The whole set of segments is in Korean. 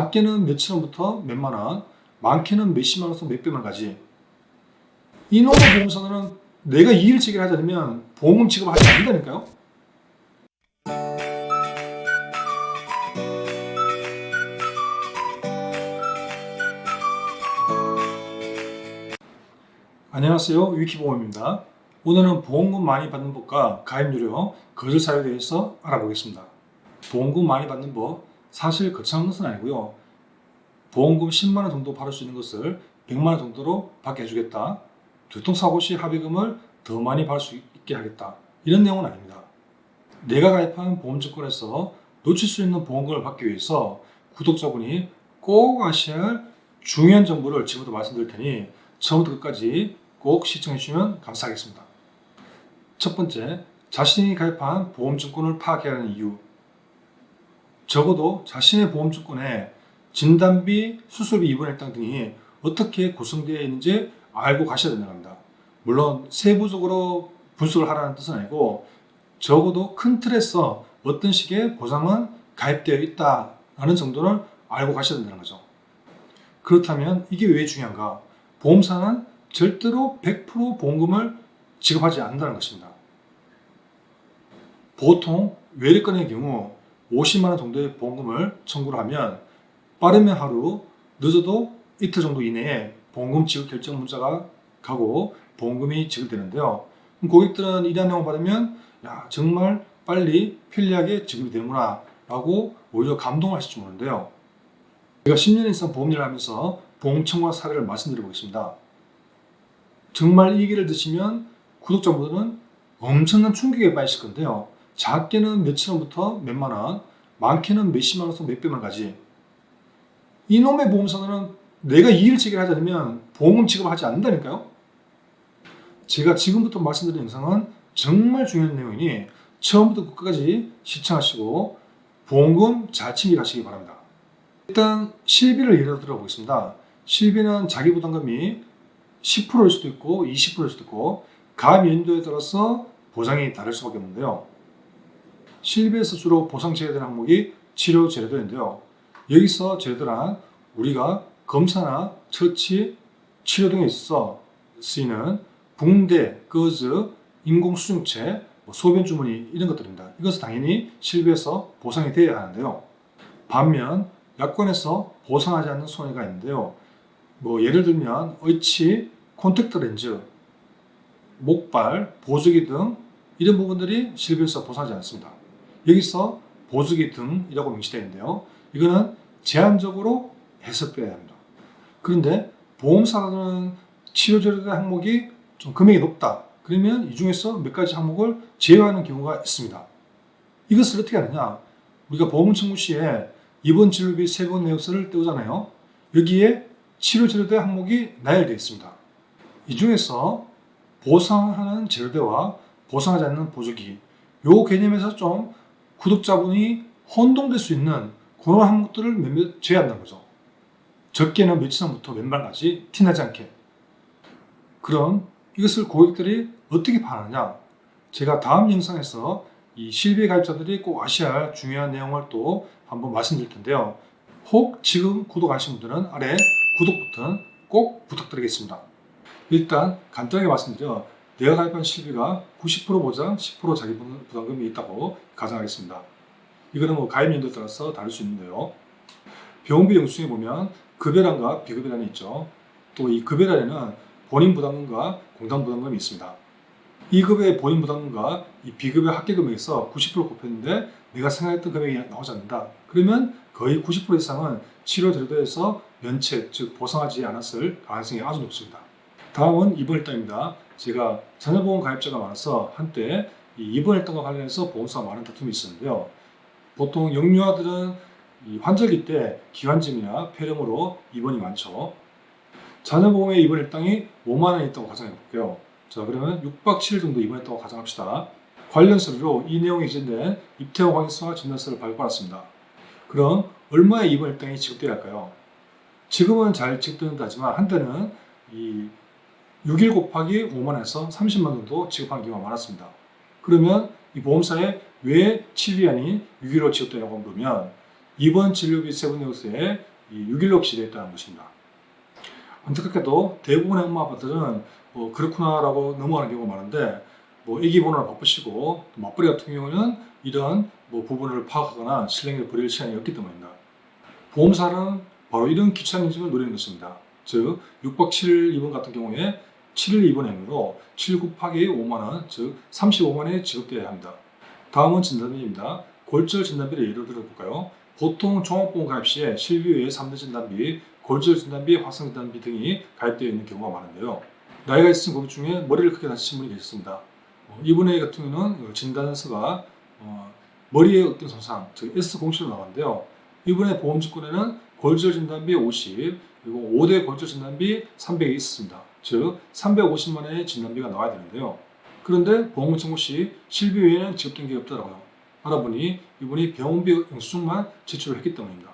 작게는 몇천 원부터 몇만 원, 많게는 몇십만 원에서 몇백만 원까지. 이놈의 보험사는 내가 이의를 제기하지 않으면 보험금 지급하지 않는다니까요. 안녕하세요. 위키보험입니다. 오늘은 보험금 많이 받는 법과 가입 유료, 거절 사유에 대해서 알아보겠습니다. 보험금 많이 받는 법, 사실 거창한 것은 아니고요. 보험금 10만 원 정도 받을 수 있는 것을 100만 원 정도로 받게 해주겠다. 교통사고 시 합의금을 더 많이 받을 수 있게 하겠다. 이런 내용은 아닙니다. 내가 가입한 보험증권에서 놓칠 수 있는 보험금을 받기 위해서 구독자분이 꼭 아셔야 할 중요한 정보를 지금부터 말씀드릴 테니 처음부터 끝까지 꼭 시청해 주시면 감사하겠습니다. 첫 번째, 자신이 가입한 보험증권을 파악해야 하는 이유. 적어도 자신의 보험증권에 진단비, 수술비 입원 일당 등이 어떻게 구성되어 있는지 알고 가셔야 된다는 겁니다. 물론 세부적으로 분석을 하라는 뜻은 아니고 적어도 큰 틀에서 어떤 식의 보상은 가입되어 있다라는 정도는 알고 가셔야 된다는 거죠. 그렇다면 이게 왜 중요한가? 보험사는 절대로 100% 보험금을 지급하지 않는다는 것입니다. 보통 외래건의 경우 50만 원 정도의 보험금을 청구를 하면 빠르면 하루, 늦어도 이틀 정도 이내에 보험금 지급 결정 문자가 가고 보험금이 지급되는데요. 고객들은 이러한 내용 받으면 야 정말 빨리 편리하게 지급이 되는구나 라고 오히려 감동하실지 모르는데요. 제가 10년 이상 보험 일을 하면서 보험 청구한 사례를 말씀드려 보겠습니다. 정말 이 얘기를 드시면 구독자분들은 엄청난 충격에 빠지실 건데요. 작게는 몇천 원부터 몇만 원, 많게는 몇십만 원에서 몇백만 원까지. 이놈의 보험사는 내가 이의를 제기하지 않으면 보험금 지급을 하지 않는다니까요. 제가 지금부터 말씀드린 영상은 정말 중요한 내용이니 처음부터 끝까지 시청하시고 보험금 잘 챙겨가시기 바랍니다. 일단 실비를 예로 들어보겠습니다. 실비는 자기 부담금이 10%일 수도 있고 20%일 수도 있고 가입 연도에 따라서 보상이 다를 수밖에 없는데요. 실비에서 주로 보상 제외되는 항목이 치료 제도인데요. 여기서 제도란 우리가 검사나 처치, 치료 등에 있어 쓰이는 붕대, 거즈, 인공수증체, 뭐 소변 주머니 이런 것들입니다. 이것은 당연히 실비에서 보상이 되어야 하는데요. 반면 약관에서 보상하지 않는 손해가 있는데요. 뭐 예를 들면 의치, 콘택트 렌즈, 목발, 보조기 등 이런 부분들이 실비에서 보상하지 않습니다. 여기서 보조기 등이라고 명시되어 있는데요. 이거는 제한적으로 해석돼야 합니다. 그런데 보험사는 치료제도 항목이 좀 금액이 높다. 그러면 이 중에서 몇 가지 항목을 제외하는 경우가 있습니다. 이것을 어떻게 하느냐? 우리가 보험 청구 시에 입원 진료비 세분 내역서를 떼우잖아요. 여기에 치료제도대 항목이 나열되어 있습니다. 이 중에서 보상하는 제도대와 보상하지 않는 보조기 요 개념에서 좀 구독자분이 혼동될 수 있는 그런 항목들을 몇몇 제외한다는 거죠. 적게는 몇천 원부터 웬만까지 티나지 않게. 그럼 이것을 고객들이 어떻게 파느냐? 제가 다음 영상에서 이 실비 가입자들이 꼭 아셔야 할 중요한 내용을 또 한번 말씀드릴 텐데요. 혹 지금 구독 하신 분들은 아래 구독 버튼 꼭 부탁드리겠습니다. 일단 간단하게 말씀드려 내가 가입한 실비가 90% 보장, 10% 자기 부담금이 있다고 가정하겠습니다. 이거는 뭐 가입 연도에 따라서 다를 수 있는데요. 병원비 영수증에 보면 급여란과 비급여란이 있죠. 또 이 급여란에는 본인 부담금과 공단 부담금이 있습니다. 2급의 본인 부담금과 이 비급여 합계 금액에서 90% 곱했는데 내가 생각했던 금액이 나오지 않는다. 그러면 거의 90% 이상은 치료 제도에서 면책, 즉 보상하지 않았을 가능성이 아주 높습니다. 다음은 입원 일당입니다. 제가 자녀보험 가입자가 많아서 한때 이 입원 일당과 관련해서 보험사가 많은 다툼이 있었는데요. 보통 영유아들은 이 환절기 때 기관지이나 폐렴으로 입원이 많죠. 자녀보험의 입원 일당이 5만 원 있다고 가정해 볼게요. 자 그러면 6박 7일 정도 입원했다고 가정합시다. 관련 서류로 이 내용이 기재된 입퇴원 확인서와 진단서를 발급받았습니다. 그럼 얼마의 입원 일당이 지급돼야 할까요? 지금은 잘 지급된다 하지만 한때는 이 6일 곱하기 5만원에서 30만 정도 지급하는 경우가 많았습니다. 그러면 이 보험사에 왜 7일이 아닌 6일로 지급되냐고 물으면 입원 진료비 세븐역스에 6일로 기재되어 있다는 것입니다. 안타깝게도 대부분의 엄마 아빠들은 뭐 그렇구나라고 넘어가는 경우가 많은데 뭐 애기 보느라 바쁘시고 또 맞벌이 같은 경우는 이런 뭐 부분을 파악하거나 실행에 버릴 시간이 없기 때문입니다. 보험사는 바로 이런 귀찮은 인증을 노리는 것입니다. 즉 6박 7일 입원 같은 경우에 7일 입원행위로 7 곱하기 5만원, 즉 35만원이 지급되어야 합니다. 다음은 진단비입니다. 골절 진단비를 예로 들어볼까요? 보통 종합보험 가입 시에 실비 외에 3대 진단비, 골절 진단비, 화상 진단비 등이 가입되어 있는 경우가 많은데요. 나이가 있으신 고객 중에 머리를 크게 다치신 분이 계셨습니다. 어, 이분의 같은 경우는 진단서가 어, 머리의 어떤 손상, 즉 S04로 나왔는데요. 이분의 보험증권에는 골절 진단비 50, 그리고 5대 골절 진단비 300이 있습니다. 즉 350만 원의 진단비가 나와야 되는데요. 그런데 보험 청구 시 실비 외에는 지급된 게 없더라고요. 알아보니 이분이 병원비 영수증만 제출을 했기 때문입니다.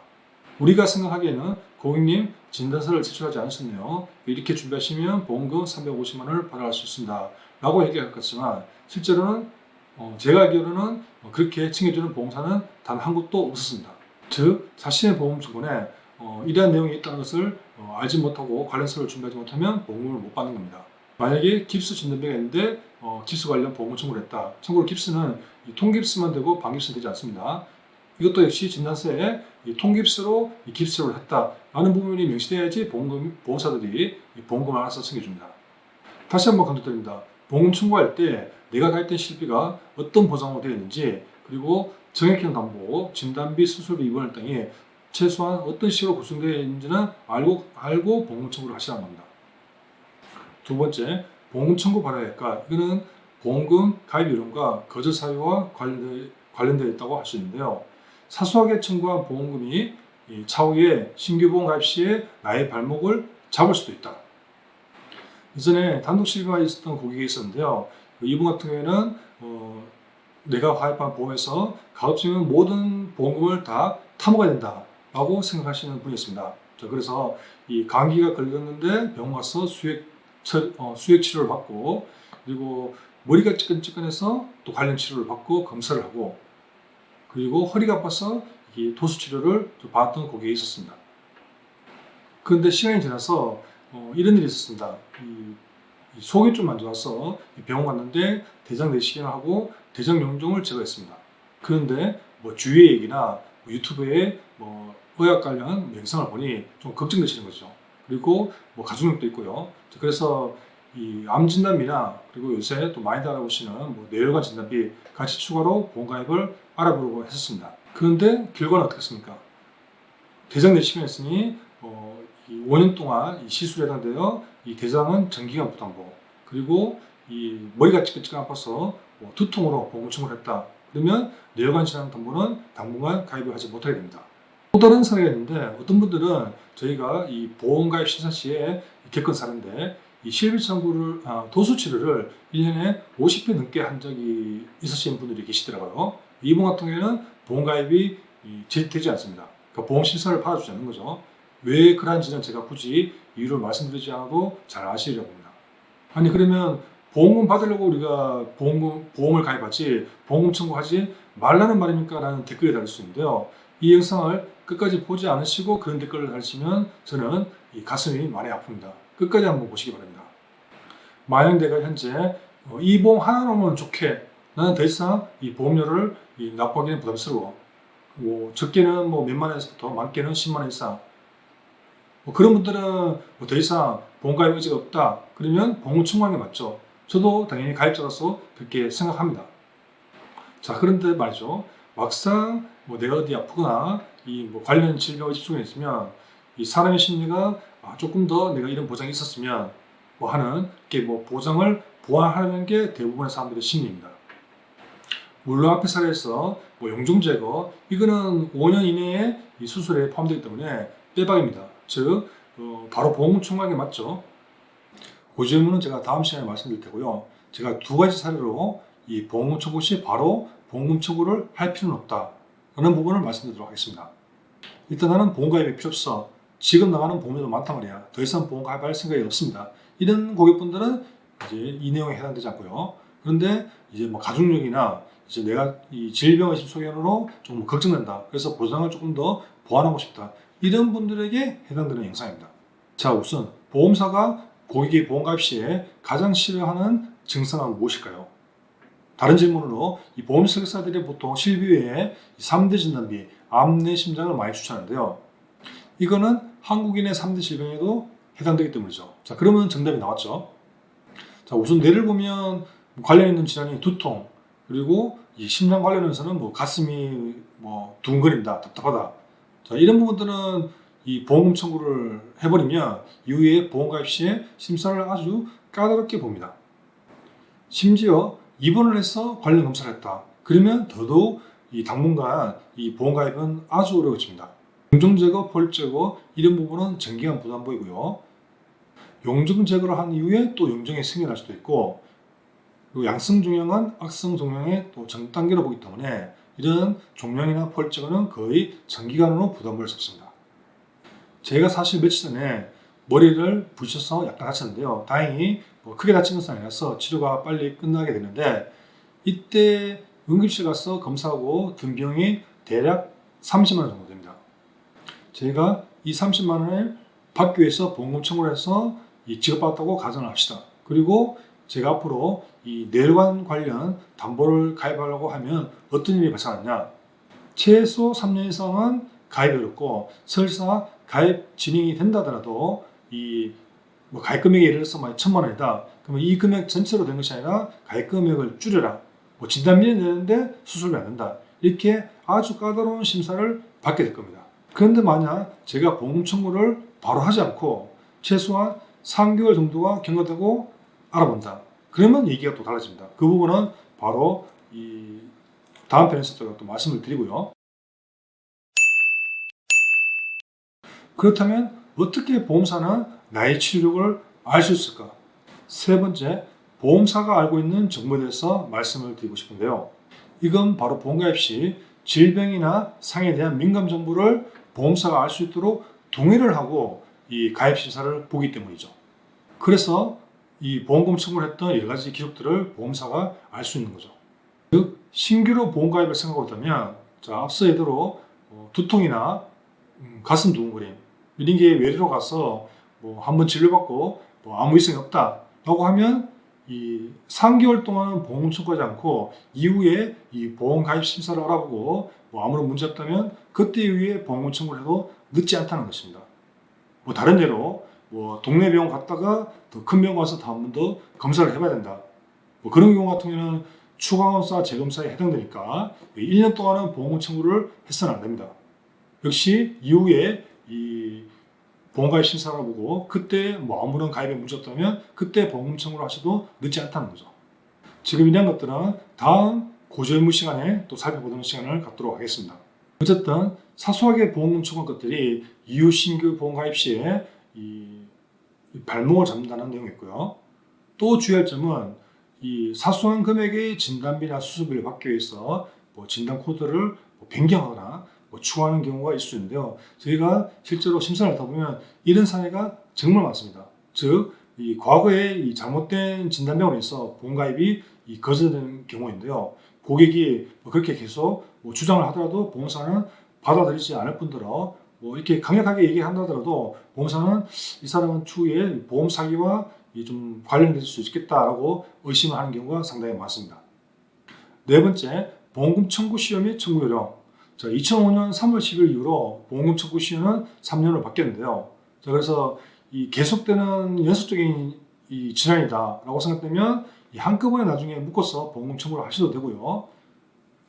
우리가 생각하기에는 고객님 진단서를 제출하지 않으셨네요. 이렇게 준비하시면 보험금 350만 원을 받아갈 수 있습니다. 라고 얘기할 것 같지만 실제로는 어, 제가 알기로는 어, 그렇게 챙겨주는 보험사는 단 한 곳도 없었습니다. 즉 자신의 보험증권에 어, 이러한 내용이 있다는 것을 어, 알지 못하고 관련서를 준비하지 못하면 보험금을 못 받는 겁니다. 만약에 깁스 진단비가 있는데 어, 깁스 관련 보험을 청구를 했다. 참고로 깁스는 이 통깁스만 되고 반깁스는 되지 않습니다. 이것도 역시 진단서에 이 통깁스로 이 깁스를 했다 라는 부분이 명시돼야지 보험금, 보험사들이 이 보험금을 알아서 챙겨줍니다. 다시 한번 강조드립니다. 보험 청구할 때 내가 가입된 실비가 어떤 보장으로 되어 있는지 그리고 정액형 담보, 진단비, 수술비, 입원할 등이 최소한 어떤 식으로 구성되어 있는지는 알고 알고 보험 청구를 하시라는 겁니다. 두 번째, 보험 청구 발행액과 이거는 보험금 가입 이론과 거절 사유와 관련되, 관련되어 있다고 할 수 있는데요. 사소하게 청구한 보험금이 이 차후에 신규 보험 가입 시에 나의 발목을 잡을 수도 있다. 이전에 단독 실비가 있었던 고객이 있었는데요. 이분 같은 경우에는 어, 내가 가입한 보험에서 가급적이면 모든 보험금을 다 타먹어야 된다 라고 생각하시는 분이었습니다. 자, 그래서 이 감기가 걸렸는데 병원 가서 수액 처- 어, 수액 치료를 받고 그리고 머리가 찌끈찌끈해서 또 관련 치료를 받고 검사를 하고 그리고 허리가 아파서 이 도수 치료를 또 받았던 고객이 있었습니다. 그런데 시간이 지나서 어, 이런 일이 있었습니다. 이, 이 속이 좀 안 좋아서 이 병원 갔는데 대장 내시경을 하고 대장 용종을 제거했습니다. 그런데 뭐 주위의 얘기나 뭐 유튜브에 뭐 의학 관련 영상을 보니 좀 걱정되시는 거죠. 그리고 뭐 가족력도 있고요. 그래서 이 암 진단비나 그리고 요새 또 많이 알아보시는 뭐 뇌혈관 진단비 같이 추가로 보험 가입을 알아보려고 했었습니다. 그런데 결과는 어떻겠습니까? 대장 내시경 했으니 어, 이 5년 동안 이 시술에 해당되어 이 대장은 전기간 부담보 그리고 이 머리가 찌끈찌끈 아파서 뭐 두통으로 보험을 청구를 했다. 그러면 뇌혈관 질환 담보는 당분간 가입을 하지 못하게 됩니다. 또 다른 사례가 있는데 어떤 분들은 저희가 이 보험 가입 심사 시에 겪은 사례인데 이 실비 청구를 아, 도수 치료를 1년에 50회 넘게 한 적이 있으신 분들이 계시더라고요. 이분 같은 경우에는 보험 가입이 이 제되지 않습니다. 그러니까 보험 심사를 받아주지 않는 거죠. 왜 그런지는 제가 굳이 이유를 말씀드리지 않아도 잘 아시리라고 봅니다. 아니 그러면 보험금 받으려고 우리가 보험금, 보험을 가입하지 보험금 청구하지 말라는 말입니까? 라는 댓글이 달릴 수 있는데요. 이 영상을 끝까지 보지 않으시고 그런 댓글을 달으시면 저는 이 가슴이 많이 아픕니다. 끝까지 한번 보시기 바랍니다. 내가 현재 어, 이 보험 하나로만 좋게 나는 더 이상 이 보험료를 이 납부하기는 부담스러워. 뭐 적게는 뭐 몇만 원에서부터 많게는 10만 원 이상. 뭐 그런 분들은 뭐 더 이상 보험 가입 의지가 없다. 그러면 보험 청구하는 게 맞죠. 저도 당연히 가입자로서 그렇게 생각합니다. 자 그런데 말이죠. 막상 뭐 내가 어디 아프거나 이 뭐 관련 질병에 집중해 있으면 이 사람의 심리가 아, 조금 더 내가 이런 보장이 있었으면 뭐 하는 이렇게 뭐 보장을 보완하는 게 대부분의 사람들의 심리입니다. 물론 앞에 사례에서 뭐 용종 제거 이거는 5년 이내에 이 수술에 포함되기 때문에 빼박입니다. 즉 어, 바로 보험 청구하는 게 맞죠. 그 질문은 제가 다음 시간에 말씀드릴 테고요. 제가 두 가지 사례로 이 보험금 청구 시 바로 보험금 청구를 할 필요는 없다. 라는 부분을 말씀드리도록 하겠습니다. 일단 나는 보험 가입이 필요 없어. 지금 나가는 보험료도 많단 말이야. 더 이상 보험 가입할 생각이 없습니다. 이런 고객분들은 이제 이 내용에 해당되지 않고요. 그런데 이제 뭐 가족력이나 이제 내가 이 질병의식 소견으로 좀 걱정된다. 그래서 보상을 조금 더 보완하고 싶다. 이런 분들에게 해당되는 영상입니다. 자, 우선 보험사가 고객의 보험가입 시에 가장 싫어하는 증상은 무엇일까요? 다른 질문으로 이 보험 설계사들이 보통 실비 외에 3대 진단비, 암, 내 심장을 많이 추천하는데요. 이거는 한국인의 3대 질병에도 해당되기 때문이죠. 자, 그러면 정답이 나왔죠. 자, 우선 뇌를 보면 관련 있는 질환이 두통, 그리고 이 심장 관련해서는 뭐 가슴이 뭐 두근거린다, 답답하다. 자, 이런 부분들은 이 보험금 청구를 해버리면 이후에 보험 가입 시에 심사를 아주 까다롭게 봅니다. 심지어 입원을 해서 관련 검사를 했다. 그러면 더더욱 이 당분간 이 보험가입은 아주 어려워집니다. 용종 제거, 폴 제거 이런 부분은 정기간 부담보이고요. 용종 제거를 한 이후에 또 용종이 승인할 수도 있고 양성 종양은 악성 종양의 또 전 단계로 보기 때문에 이런 종양이나 폴 제거는 거의 장기간으로 부담을 섭습니다. 제가 사실 며칠 전에 머리를 부딪혀서 약간 다쳤는데요. 다행히 뭐 크게 다친 것은 아니라서 치료가 빨리 끝나게 됐는데 이때 응급실 가서 검사하고 든 비용이 대략 30만 원 정도 됩니다. 제가 이 30만 원을 받기 위해서 보험금 청구를 해서 이 지급받았다고 가정을 합시다. 그리고 제가 앞으로 이 뇌관 관련 담보를 가입하려고 하면 어떤 일이 발생하느냐. 최소 3년 이상은 가입이 어렵고 설사 가입 진행이 된다 하더라도 이 뭐 가입 금액이 예를 들어서 만 천만 원이다. 그러면 이 금액 전체로 된 것이 아니라 가입 금액을 줄여라. 뭐 진단비는 내는데 수술이 안 된다. 이렇게 아주 까다로운 심사를 받게 될 겁니다. 그런데 만약 제가 보험 청구를 바로 하지 않고 최소한 3개월 정도가 경과되고 알아본다. 그러면 얘기가 또 달라집니다. 그 부분은 바로 이 다음 편에서 제가 또 말씀을 드리고요. 그렇다면 어떻게 보험사는 나의 치료력을 알 수 있을까? 세 번째, 보험사가 알고 있는 정보에 대해서 말씀을 드리고 싶은데요. 이건 바로 보험가입 시 질병이나 상에 대한 민감 정보를 보험사가 알 수 있도록 동의를 하고 이 가입 심사를 보기 때문이죠. 그래서 이 보험금 청구를 했던 여러 가지 기록들을 보험사가 알 수 있는 거죠. 즉 신규로 보험가입을 생각하고 있다면 자 앞서 예대로 어, 두통이나 음, 가슴 두근거림 게 외래로 가서 뭐 한번 진료받고 뭐 아무 이상이 없다라고 하면 이 3개월 동안은 보험 청구하지 않고 이후에 이 보험 가입 심사를 알아보고 뭐 아무런 문제 없다면 그때 이후에 보험 청구를 해도 늦지 않다는 것입니다. 뭐 다른 예로 뭐 동네 병원 갔다가 더 큰 병원 가서 한번더 검사를 해봐야 된다. 뭐 그런 경우 같은 경우는 추가 검사 재검사에 해당되니까 1년 동안은 보험 청구를 해서는 안 됩니다. 역시 이후에 이 보험가입 심사를 보고 그때 뭐 아무런 가입에 문제 없다면 그때 보험 청구를 하셔도 늦지 않다는 거죠. 지금 이런 것들은 다음 고조의무 시간에 또 살펴보는 시간을 갖도록 하겠습니다. 어쨌든 사소하게 보험금 청구한 것들이 이후 신규 보험 가입 시에 이 발목을 잡는다는 내용이 있고요. 또 주의할 점은 이 사소한 금액의 진단비나 수술비를 받기 위해서 뭐 진단 코드를 뭐 변경하거나 뭐 추가하는 경우가 있을 수 있는데요. 저희가 실제로 심사를 하다 보면 이런 사례가 정말 많습니다. 즉, 이 과거에 이 잘못된 진단병원에 서 보험가입이 이 거절되는 경우인데요. 고객이 뭐 그렇게 계속 뭐 주장을 하더라도 보험사는 받아들이지 않을 뿐더러 뭐 이렇게 강력하게 얘기한다 하더라도 보험사는 이 사람은 추후에 보험 사기와 좀 관련될 수 있겠다라고 의심을 하는 경우가 상당히 많습니다. 네 번째, 보험금 청구 및 청구 요령. 자, 2005년 3월 10일 이후로 보험금 청구 시효는 3년으로 바뀌었는데요. 자, 그래서 이 계속되는 연속적인 이 질환이다라고 생각되면 이 한꺼번에 나중에 묶어서 보험금 청구를 하셔도 되고요.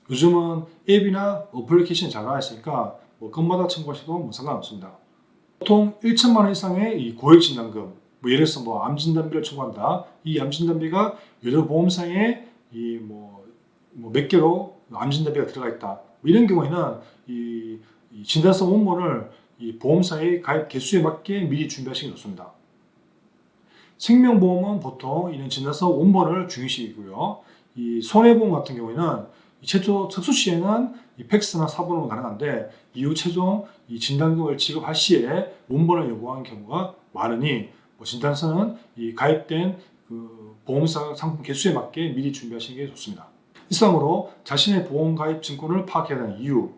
요즘은 앱이나 어플리케이션이 잘 나와 있으니까 뭐 건마다 청구하셔도 뭐 상관없습니다. 보통 1천만 원 이상의 이 고액 진단금, 뭐 예를 들어서 뭐 암진단비를 청구한다. 이 암진단비가 여러 보험상에 이뭐 뭐몇 개로 암진단비가 들어가 있다. 뭐 이런 경우에는 이, 이 진단서 원본을 이 보험사의 가입 개수에 맞게 미리 준비하시는 게 좋습니다. 생명보험은 보통 이런 진단서 원본을 중요시이고요. 이 손해보험 같은 경우에는 최초 특수 시에는 이 팩스나 사본은 가능한데 이후 최종 이 진단금을 지급할 시에 원본을 요구하는 경우가 많으니 뭐 진단서는 이 가입된 그 보험사 상품 개수에 맞게 미리 준비하시는 게 좋습니다. 이상으로 자신의 보험 가입 증권을 파악해야 하는 이유,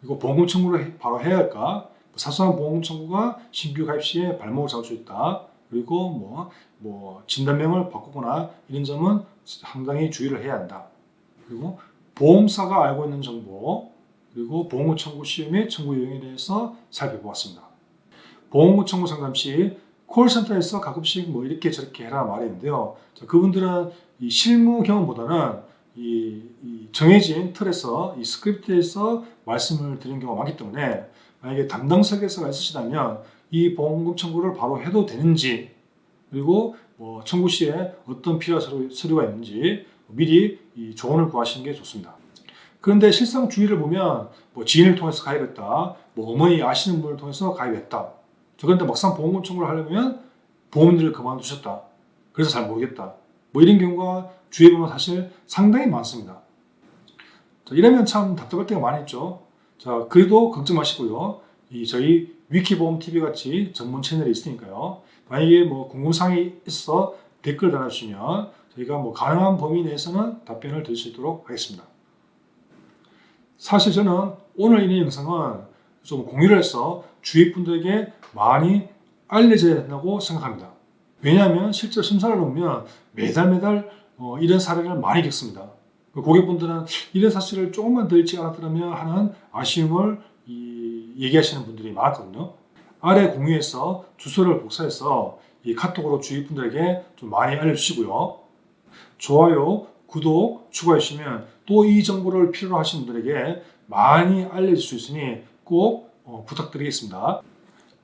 그리고 보험금 청구를 해- 바로 해야 할까? 사소한 보험금 청구가 신규 가입 시에 발목을 잡을 수 있다. 그리고 뭐, 뭐 진단명을 바꾸거나 이런 점은 상당히 주의를 해야 한다. 그리고 보험사가 알고 있는 정보, 그리고 보험금 청구 시효 및 청구 요령에 대해서 살펴보았습니다. 보험금 청구 상담 시 콜센터에서 가끔씩 뭐 이렇게 저렇게 해라. 자, 그분들은 이 실무 경험보다는 이, 이 정해진 틀에서 이 스크립트에서 말씀을 드리는 경우가 많기 때문에 만약에 담당 설계사가 있으시다면 이 보험금 청구를 바로 해도 되는지 그리고 뭐 청구 시에 어떤 필요한 서류, 서류가 있는지 미리 이 조언을 구하시는 게 좋습니다. 그런데 실상 주의를 보면 뭐 지인을 통해서 가입했다, 뭐 어머니 아시는 분을 통해서 가입했다. 저 그런데 막상 보험금 청구를 하려면 보험들을 그만두셨다. 그래서 잘 모르겠다. 뭐 이런 경우가 주위에 보면 사실 상당히 많습니다. 자, 이러면 참 답답할 때가 많이 있죠. 자, 그래도 걱정 마시고요. 이 저희 위키보험 TV 같이 전문 채널이 있으니까요. 만약에 뭐 궁금사항이 있어 댓글 달아주시면 저희가 뭐 가능한 범위 내에서는 답변을 드릴 수 있도록 하겠습니다. 사실 저는 오늘 이 영상은 좀 공유를 해서 주위 분들에게 많이 알려져야 된다고 생각합니다. 왜냐하면 실제 심사를 놓으면 매달 매달 어, 이런 사례를 많이 겪습니다. 그 고객분들은 이런 사실을 조금만 더 일찍 알았더라면 하는 아쉬움을 이- 얘기하시는 분들이 많았거든요. 아래 공유해서 주소를 복사해서 이 카톡으로 주위 분들에게 좀 많이 알려주시고요. 좋아요, 구독, 추가해 주시면 또 이 정보를 필요로 하시는 분들에게 많이 알려줄 수 있으니 꼭 어, 부탁드리겠습니다.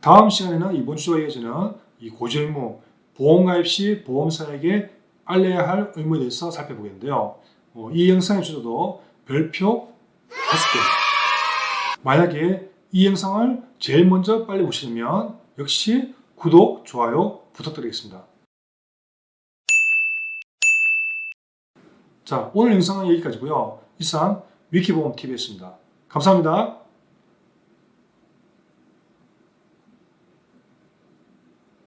다음 시간에는 이번 주와 이어지는 이 고지 의무, 보험 가입 시 보험사에게 알려야 할 의무에 대해서 살펴보겠는데요. 어, 이 영상의 주제도 별표 5개. 만약에 이 영상을 제일 먼저 빨리 보시려면 역시 구독, 좋아요 부탁드리겠습니다. 자, 오늘 영상은 여기까지고요. 이상 위키보험TV였습니다. 감사합니다.